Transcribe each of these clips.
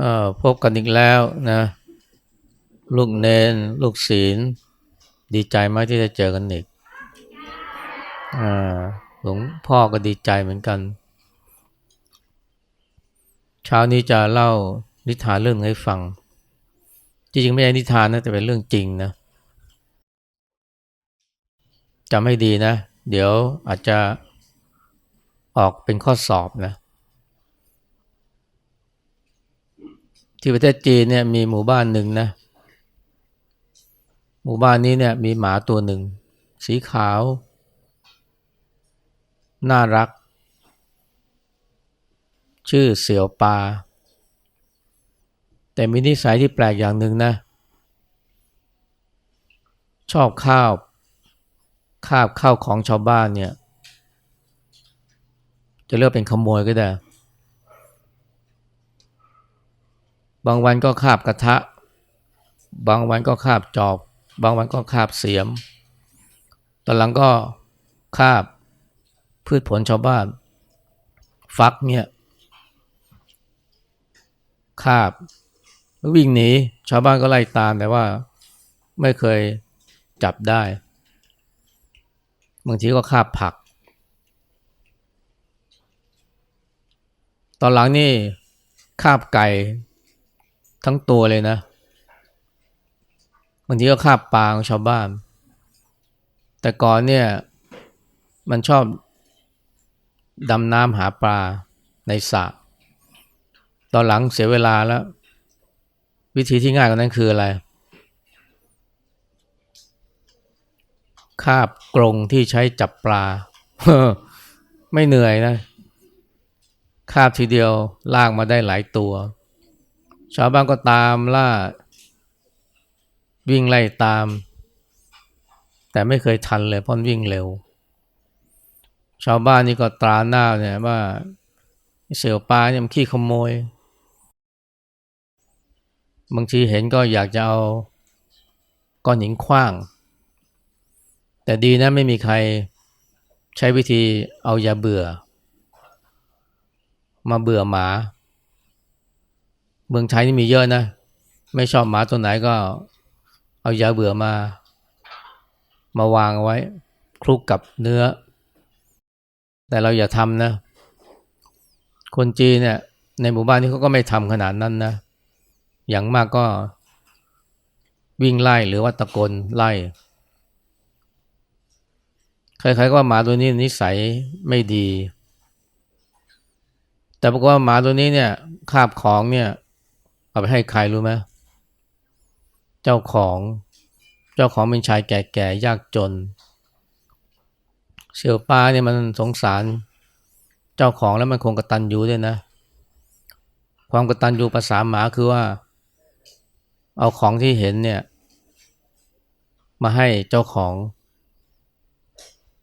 ออพบกันอีกแล้วนะ ลูกเนน ลูกศีล ดีใจมากที่จะเจอกันอีกอหลวงพ่อก็ดีใจเหมือนกัน เช้านี้จะเล่านิทานเรื่องหนึ่งให้ฟัง จริงๆ ไม่ใช่นิทานนะแต่เป็นเรื่องจริงนะจำให้ดีนะ เดี๋ยวอาจจะออกเป็นข้อสอบนะ ที่ประเทศจีนเนี่ยมีหมู่บ้านหนึ่งนะ หมู่บ้านนี้เนี่ยมีหมาตัวหนึ่ง สีขาว น่ารัก ชื่อเสี่ยวปา แต่มีนิสัยที่แปลกอย่างหนึ่งนะ ชอบข้าวคาบข้าวของชาวบ้านเนี่ย จะเรียกเป็นขโมยก็ได้ บางวันก็คาบกระทะ บางวันก็คาบจอบ บางวันก็คาบเสียม ตอนหลังก็คาบพืชผลชาวบ้าน ฟักเนี่ยคาบวิ่งหนีชาวบ้านก็ไล่ตามแต่ว่าไม่เคยจับได้ บางทีก็คาบผัก ตอนหลังนี่คาบไก่ ทั้งตัวเลยนะบางทีก็คาบปลาของชาวบ้าน แต่ก่อนเนี่ยมันชอบดำน้ำหาปลาในสระตอนหลังเสียเวลาแล้ว วิธีที่ง่ายกว่านั้นคืออะไร คาบกรงที่ใช้จับปลา ไม่เหนื่อยนะ คาบทีเดียวลากมาได้หลายตัว ชาวบ้านก็ตามล่า วิ่งไล่ตาม แต่ไม่เคยทันเลยเพราะวิ่งเร็ว ชาวบ้านนี่ก็ตราหน้าเนี่ยว่าเสือปลาเนี่ยมันขี้ขโมย บางทีเห็นก็อยากจะเอาก้อนหินขว้าง แต่ดีนะไม่มีใครใช้วิธีเอายาเบื่อ มาเบื่อหมา เมืองไทยนี่มีเยอะนะ ไม่ชอบหมาตัวไหนก็เอายาเบื่อมา มาวางเอาไว้ คลุกกับเนื้อ แต่เราอย่าทำนะ คนจีนเนี่ย ในหมู่บ้านนี้เขาก็ไม่ทำขนาดนั้นนะ อย่างมากก็วิ่งไล่หรือว่าตะโกนไล่ ใครๆก็ว่าหมาตัวนี้นิสัยไม่ดี แต่ปรากฏว่าหมาตัวนี้เนี่ยคาบของเนี่ย เอาไปให้ใครรู้ไหมเจ้าของเจ้าของเป็นชายแก่ๆยากจน เสี่ยวป้าเนี่ยมันสงสาร เจ้าของแล้วมันคงกระตันยูด้วยนะ ความกระตันยูภาษาหมาคือว่า เอาของที่เห็นเนี่ย มาให้เจ้าของ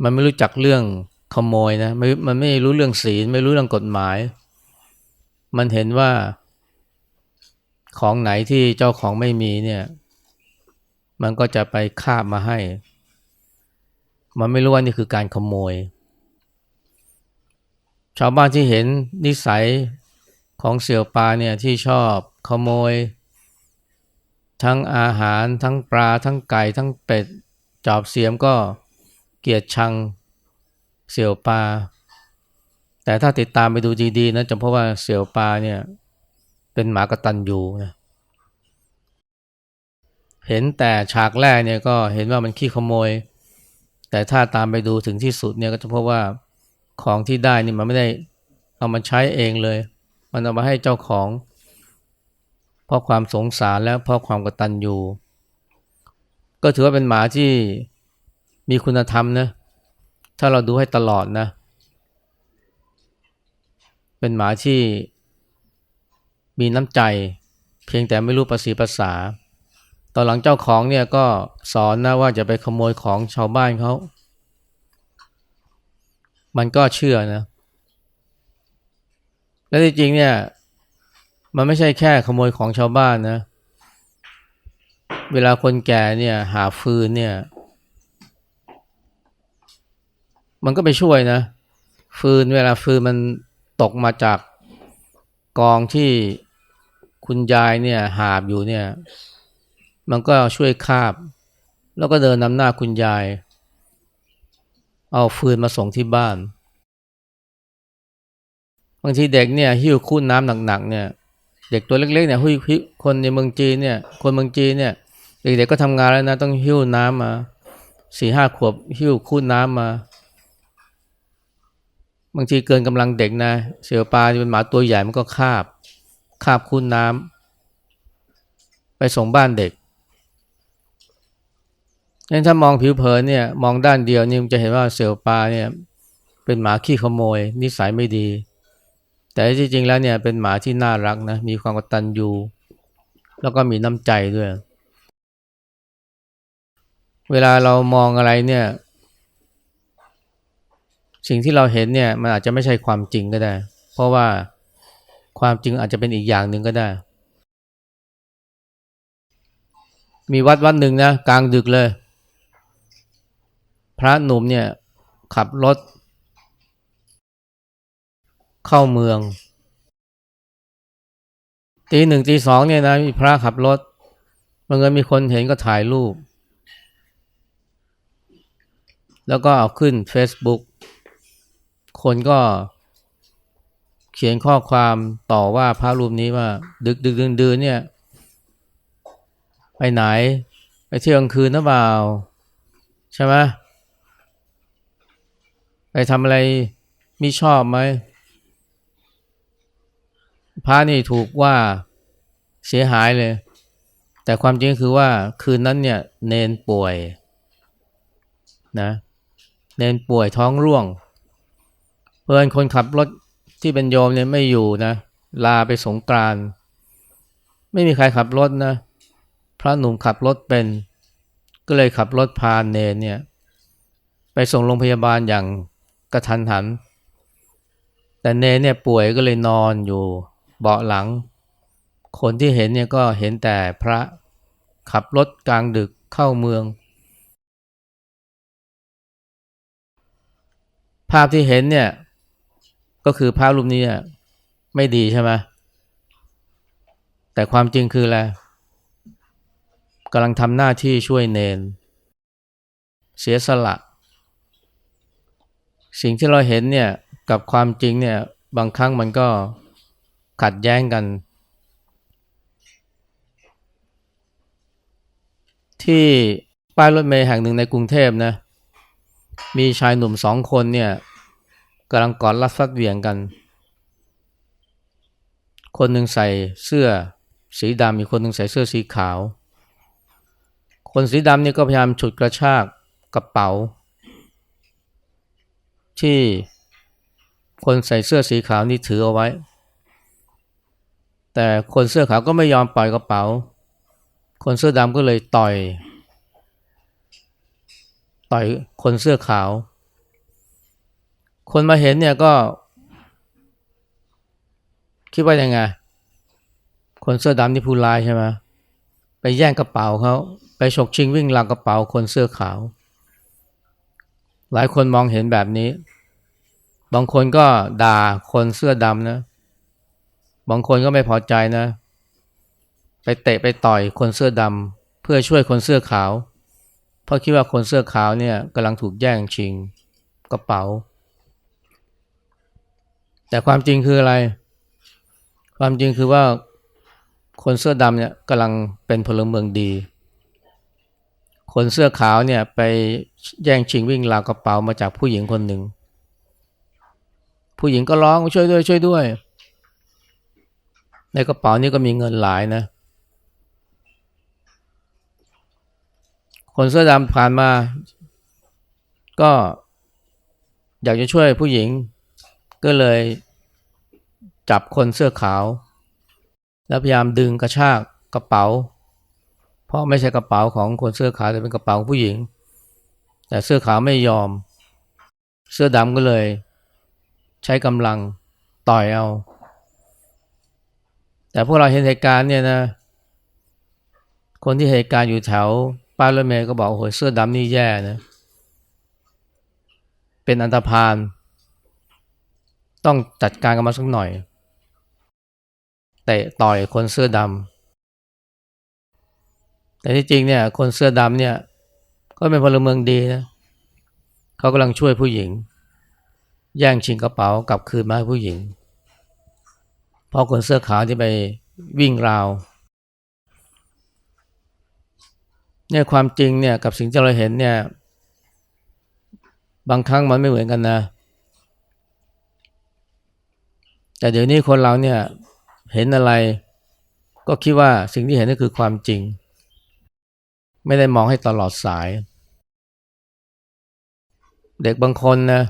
มันไม่รู้จักเรื่องขโมยนะไม่มันไม่รู้เรื่องศีลไม่รู้เรื่องกฎหมาย มันเห็นว่า ของไหนที่เจ้าของไม่มีเนี่ย มันก็จะไปคาบมาให้ มันไม่รู้ว่านี่คือการขโมย ชาวบ้านที่เห็นนิสัยของเสี่ยวปลาเนี่ยที่ชอบขโมย ทั้งอาหารทั้งปลาทั้งไก่ทั้งเป็ดจอบเสียมก็เกลียดชังเสี่ยวปลาแต่ถ้าติดตามไปดูดีๆนะจะพบว่าเสี่ยวปลาเนี่ย เป็นหมากตันยูนะเห็นแต่ฉากแรกเนี่ยก็เห็นว่ามันขี้ขโมย แต่ถ้าตามไปดูถึงที่สุดเนี่ยก็จะพบว่าของที่ได้นี่มันไม่ได้เอามาใช้เองเลย มันเอามาให้เจ้าของ เพราะความสงสารและเพราะความกตัญญูก็ถือว่าเป็นหมาที่มีคุณธรรมนะถ้าเราดูให้ตลอดนะ เป็นหมาที่ มีน้ำใจ เพียงแต่ไม่รู้ภาษีภาษา ตอนหลังเจ้าของเนี่ยก็สอนนะว่าจะไปขโมยของชาวบ้านเขา มันก็เชื่อนะ และที่จริงเนี่ย มันไม่ใช่แค่ขโมยของชาวบ้านนะ เวลาคนแก่เนี่ยหาฟืนเนี่ย มันก็ไปช่วยนะ ฟืนเวลาฟืนมันตกมาจากกองที่ คุณยายเนี่ยหาบอยู่เนี่ย มันก็ช่วยคาบ แล้วก็เดินนำหน้าคุณยาย เอาฟืนมาส่งที่บ้าน บางทีเด็กเนี่ยหิ้วคู้น้ำหนักๆเนี่ย เด็กตัวเล็กๆเนี่ยหิ้วคนในเมืองจีนเนี่ย คนเมืองจีนเนี่ย เด็กๆก็ทำงานแล้วนะต้องหิ้วน้ำมาสี่ห้าขวบหิ้วคู้น้ำมาบางทีเกินกำลังเด็กนะ เสือปลาที่เป็นหมาตัวใหญ่มันก็คาบ คาบคู้น้ำไปส่งบ้านเด็กงั้นถ้ามองผิวเผินเนี่ยมองด้านเดียวนี่มันจะเห็นว่าเสือปลาเนี่ยเป็นหมาขี้ขโมย นิสัยไม่ดี แต่ที่จริงแล้วเนี่ยเป็นหมาที่น่ารักนะมีความกตัญญูแล้วก็มีน้ำใจด้วย เวลาเรามองอะไรเนี่ย สิ่งที่เราเห็นเนี่ยมันอาจจะไม่ใช่ความจริงก็ได้ เพราะว่า ความจริงอาจจะเป็นอีกอย่างหนึ่งก็ได้ มีวัดวัดหนึ่งนะกลางดึกเลย พระหนุ่มเนี่ยขับรถ เข้าเมืองตีหนึ่งตีสองเนี่ยนะมีพระขับรถบางเงินมีคนเห็นก็ถ่ายรูป แล้วก็เอาขึ้น Facebook คนก็ เขียนข้อความต่อว่าพระรูปนี้ว่า ดึกดึกดื่นดื่นเนี่ย ไปไหน ไปเที่ยวกลางคืนหรือเปล่า ใช่ไหมไปทำอะไรมิชอบไหมพระนี่ถูกว่าเสียหายเลย แต่ความจริงคือว่าคืนนั้นเนี่ยเนนป่วยนะเนนป่วยท้องร่วง เพื่อนคนขับรถ ที่เป็นโยมเนี่ยไม่อยู่นะ ลาไปสงกรานไม่มีใครขับรถนะ พระหนุ่มขับรถเป็น ก็เลยขับรถพาเนนเนี่ย ไปส่งโรงพยาบาลอย่างกระทันหัน แต่เนเนี่ยป่วยก็เลยนอนอยู่เบาะหลัง คนที่เห็นเนี่ยก็เห็นแต่พระขับรถกลางดึกเข้าเมือง ภาพที่เห็นเนี่ย ก็คือภาพรูปนี้ไม่ดีใช่ไหมแต่ความจริงคืออะไรกำลังทำหน้าที่ช่วยเนน เสียสละ สิ่งที่เราเห็นเนี่ยกับความจริงเนี่ยบางครั้งมันก็ขัดแย้งกัน ที่ป้ายรถเมล์แห่งหนึ่งในกรุงเทพนะมีชายหนุ่มสองคนเนี่ย กำลังกอดรัดฟัดเหวี่ยงกัน คนหนึ่งใส่เสื้อสีดำอีกคนหนึ่งใส่เสื้อสีขาว คนสีดำนี่ก็พยายามฉุดกระชากกระเป๋า ที่คนใส่เสื้อสีขาวนี่ถือเอาไว้ แต่คนเสื้อขาวก็ไม่ยอมปล่อยกระเป๋า คนเสื้อดำก็เลยต่อย ต่อยคนเสื้อขาว คนมาเห็นเนี่ยก็ คิดว่ายังไง คนเสื้อดำนี่ผู้ร้ายใช่ไหมไปแย่งกระเป๋าเขาไปฉกชิงวิ่งลักกระเป๋าคนเสื้อขาว หลายคนมองเห็นแบบนี้ บางคนก็ด่าคนเสื้อดำนะ บางคนก็ไม่พอใจนะ ไปเตะไปต่อยคนเสื้อดำเพื่อช่วยคนเสื้อขาว เพราะคิดว่าคนเสื้อขาวเนี่ยกำลังถูกแย่งชิงกระเป๋า แต่ความจริงคืออะไร ความจริงคือว่าคนเสื้อดำเนี่ยกำลังเป็นพลเมืองดี คนเสื้อขาวเนี่ยไปแย่งชิงวิ่งราวกระเป๋ามาจากผู้หญิงคนหนึ่ง ผู้หญิงก็ร้องช่วยด้วยช่วยด้วย ในกระเป๋านี่ก็มีเงินหลายนะ คนเสื้อดำผ่านมา ก็อยากจะช่วยผู้หญิง ก็เลยจับคนเสื้อขาว แล้วพยายามดึงกระชากกระเป๋า เพราะไม่ใช่กระเป๋าของคนเสื้อขาวแต่เป็นกระเป๋าผู้หญิง แต่เสื้อขาวไม่ยอม เสื้อดำก็เลย ใช้กำลังต่อยเอา แต่พวกเราเห็นเหตุการณ์เนี่ยนะ คนที่เหตุการณ์อยู่แถวป้ายรถเมย์ก็บอกโอ้โหเสื้อดำนี่แย่นะ เป็นอันตรพาน ต้องจัดการกันมาสักหน่อยเตะต่อยคนเสื้อดำแต่ที่จริงเนี่ย คนเสื้อดำเนี่ย ก็เป็นพลเมืองดีนะเขากำลังช่วยผู้หญิง แย่งชิงกระเป๋ากลับคืนมาให้ผู้หญิงเพราะคนเสื้อขาวที่ไปวิ่งราวเนี่ยความจริงเนี่ยกับสิ่งที่เราเห็นเนี่ย บางครั้งมันไม่เหมือนกันนะ แต่เดี๋ยวนี้คนเราเนี่ยเห็นอะไรก็คิดว่าสิ่งที่เห็นนั่นคือความจริง ไม่ได้มองให้ตลอดสาย เด็กบางคนนะ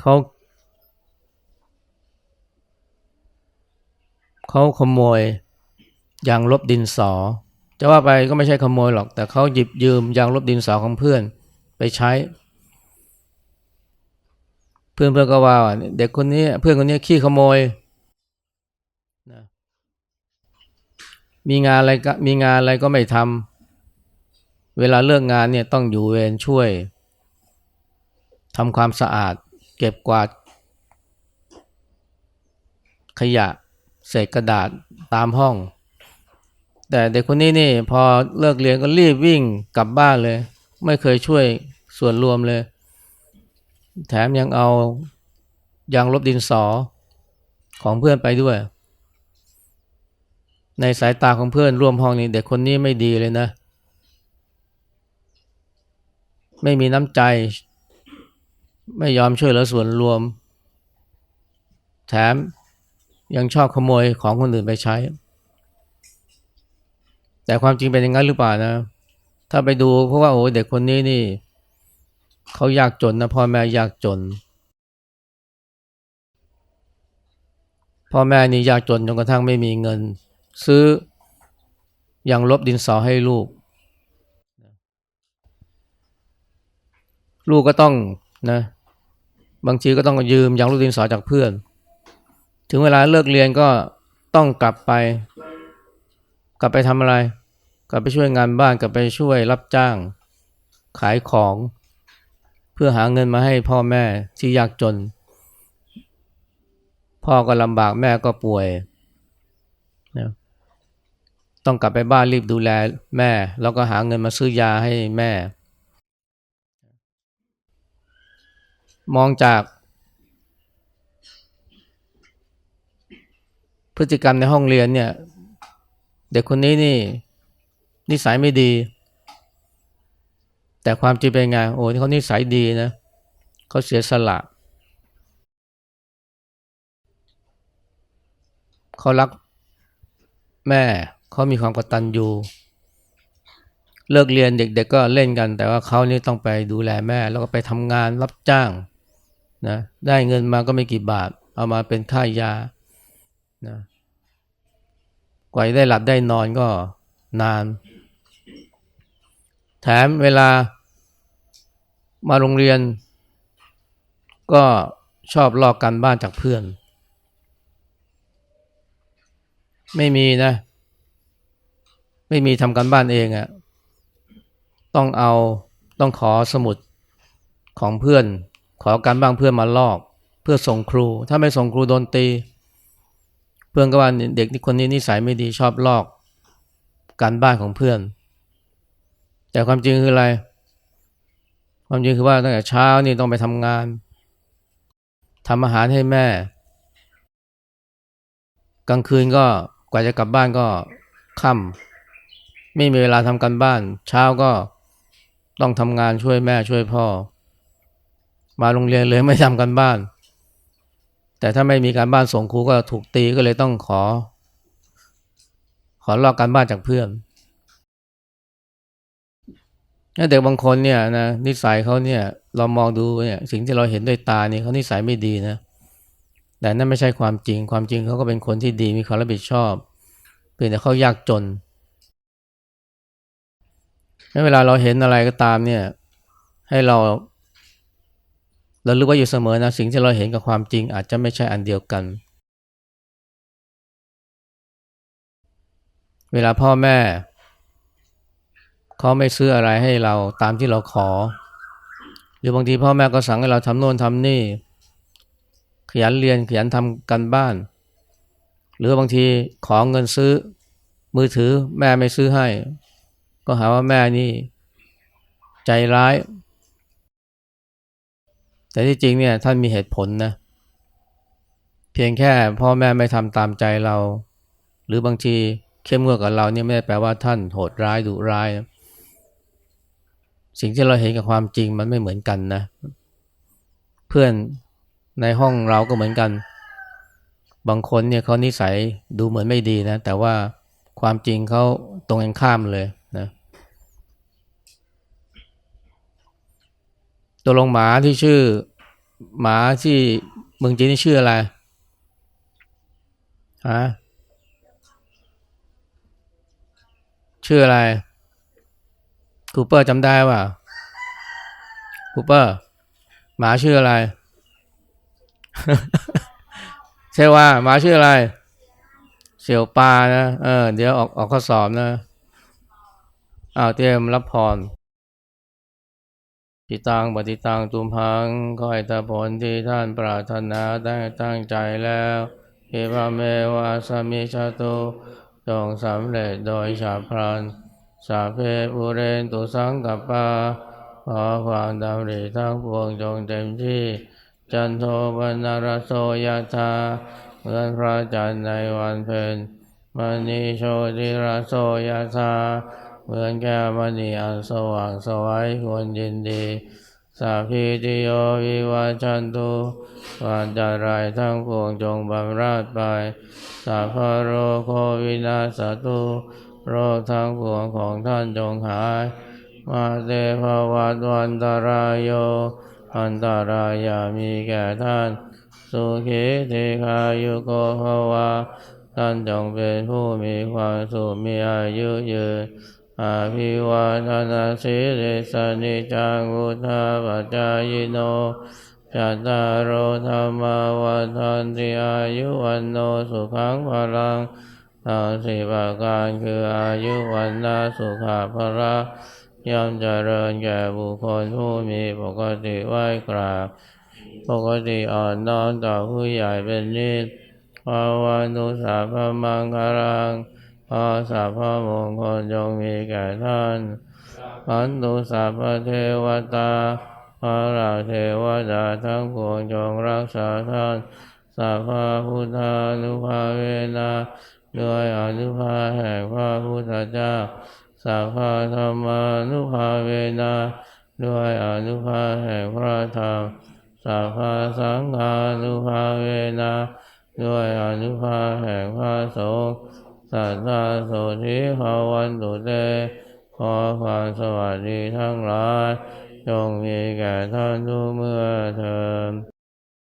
เขาเขาขโมยยางลบดินสอ จะว่าไปก็ไม่ใช่ขโมยหรอก แต่เขาหยิบยืมยางลบดินสอของเพื่อนไปใช้ เพื่อนเพื่อนก็ว่าเด็กคนนี้เพื่อนคนนี้ขี้ขโมยนะมีงานอะไรก็มีงานอะไรก็ไม่ทำเวลาเลิกงานเนี่ยต้องอยู่เวรช่วยทำความสะอาด เก็บกวาด ขยะเศษกระดาษตามห้อง แต่เด็กคนนี้นี่พอเลิกเรียนก็รีบวิ่งกลับบ้านเลย ไม่เคยช่วยส่วนรวมเลย แถมยังเอายางลบดินสอของเพื่อนไปด้วย ในสายตาของเพื่อนร่วมห้องนี้เด็กคนนี้ไม่ดีเลยนะ ไม่มีน้ำใจ ไม่ยอมช่วยเหลือส่วนรวม แถมยังชอบขโมยของคนอื่นไปใช้ แต่ความจริงเป็นอย่างนั้นหรือเปล่านะ ถ้าไปดูเพราะว่าโอ้เด็กคนนี้นี่ เขายากจนนะพ่อแม่ยากจน พ่อแม่นี่ยากจนจนกระทั่งไม่มีเงิน ซื้อยังลบดินสอให้ลูก ลูกก็ต้องนะบางทีก็ต้องยืมยังลบดินสอจากเพื่อน ถึงเวลาเลิกเรียนก็ต้องกลับไป กลับไปทำอะไร กลับไปช่วยงานบ้านกลับไปช่วยรับจ้างขายของ เพื่อหาเงินมาให้พ่อแม่ที่ยากจน พ่อก็ลำบากแม่ก็ป่วยนะต้องกลับไปบ้านรีบดูแลแม่ แล้วก็หาเงินมาซื้อยาให้แม่ มองจาก พฤติกรรมในห้องเรียนเนี่ย เด็กคนนี้นี่ นิสัยไม่ดี แต่ความจริงเป็นไง โอ้ที่เขานิสัยดีนะเขาเสียสละ เขารักแม่เขามีความกตัญญูเลิกเรียนเด็กๆก็เล่นกัน แต่ว่าเขานี่ต้องไปดูแลแม่ แล้วก็ไปทำงานรับจ้างนะได้เงินมาก็ไม่กี่บาท เอามาเป็นค่ายานะกว่าจะได้หลับได้นอนก็นาน แถมเวลามาโรงเรียน ก็ชอบลอกกันบ้านจากเพื่อน ไม่มีนะ ไม่มีทำกันบ้านเองอะ่ะต้องเอาต้องขอสมุดของเพื่อน ขอการบ้างเพื่อนมาลอก เพื่อส่งครู ถ้าไม่ส่งครูโดนตี เพื่อนก็ว่าเด็กคนนี้นิสัยไม่ดีชอบลอก การบ้านของเพื่อน แต่ความจริงคืออะไร ความจริงคือว่าตั้งแต่เช้านี่ต้องไปทำงานทำอาหารให้แม่ กลางคืนก็กว่าจะกลับบ้านก็ค่ำไม่มีเวลาทำการบ้าน เช้าก็ต้องทำงานช่วยแม่ช่วยพ่อ มาโรงเรียนเลยไม่ทำกันบ้าน แต่ถ้าไม่มีการบ้านส่งครูก็ถูกตีก็เลยต้องขอ ขอลอกการบ้านจากเพื่อน เด็กบางคนเนี่ยนะนิสัยเขาเนี่ยเรามองดูเนี่ยสิ่งที่เราเห็นด้วยตาเนี่ยเขานิสัยไม่ดีนะแต่นั่นไม่ใช่ความจริงความจริงเขาก็เป็นคนที่ดีมีความรับผิดชอบเพียงแต่เขายากจนเวลาเราเห็นอะไรก็ตามเนี่ย ให้เราเรารู้ว่าอยู่เสมอนะสิ่งที่เราเห็นกับความจริงอาจจะไม่ใช่อันเดียวกัน เวลาพ่อแม่ เขาไม่ซื้ออะไรให้เราตามที่เราขอ หรือบางทีพ่อแม่ก็สั่งให้เราทำโน่นทำนี่ขขยันเรียนขยันทำกันบ้าน หรือบางทีขอเงินซื้อมือถือแม่ไม่ซื้อให้ ก็หาว่าแม่นี่ ใจร้าย แต่ที่จริงเนี่ยท่านมีเหตุผลนะ เพียงแค่พ่อแม่ไม่ทำตามใจเรา หรือบางทีเข้มงวดกับเราเนี่ยไม่ได้แปลว่าท่านโหดร้ายดุร้ายนะ สิ่งที่เราเห็นกับความจริงมันไม่เหมือนกันนะ เพื่อนในห้องเราก็เหมือนกัน บางคนเนี่ยเขานิสัยดูเหมือนไม่ดีนะ แต่ว่าความจริงเขาตรงกันข้ามเลยนะตัวลงหมาที่ชื่อ หมาที่เมืองจีนนี่ชื่ออะไรฮะชื่ออะไร คูเปอร์จำได้ป่ะคูเปอร์ หมาชื่ออะไร ใช่ว่าหมาชื่ออะไร เสี่ยวปานะเออเดี๋ยวออกออกข้อสอบนะอ้าวเตรียมรับพรปิตังปฏิตังตุมพังขอให้ตาผลที่ท่านปรารถนาได้ตั้งใจแล้วเอวาเมวาสมิชาตุจงสำเร็จโดยฉับพลัน สาเพปุเรนตุสังกปาขอความดำริทั้งปวงจงเต็มที่ จันโทปนารโสยธาเหมือนพระจันทร์ในวันเพ็ญมณีโชติราโสยธาเหมือนแก้วมณีอันสว่างสวัยควรยินดีสาพีติโยวิวัชชันตุวันจะไรายทั้งปวงจงบำราดไปสาพโรโควินาสตุ โรคทั้งปวงของท่านจงหาย มาเตภวัตวันตรายโย อันตรายามีแก่ท่าน สุขีติคายุโกภวะท่านจงเป็นผู้มีความสุขมีอายุยืนอาภิวาทนาสิริสนิจังวุธาปัจจายโนจัตตารโธรรมวันทันติอายุวันโนสุขังพลัง ทั้งสี่ประการคืออายุวันนาสุขาภละย่อมเจริญแก่บุคคลผู้มีปกติไหว้กราบ ปกติอ่อนน้อมต่อผู้ใหญ่เป็นนิดภาวันตุสาพมังคารังขอสัพมงคลจงมีแก่ท่านขันตุสัพพะเทวตาพระราเทวดาทั้งปวงจงรักษาท่านสัพพุทธานุภาเวนะ ด้วยอนุภาแห่งพระพุทธเจ้าสัพพะธรรมานุภาเวนะด้วยอนุภาแห่งพระธรรมสัพพะสังฆานุภาเวนะด้วยอนุภาแห่งพระสงฆ์สัทธาโสธิภาวันตุเตขอความสวัสดีทั้งหลายจงมีแก่ท่านทุกเมื่อเทอญ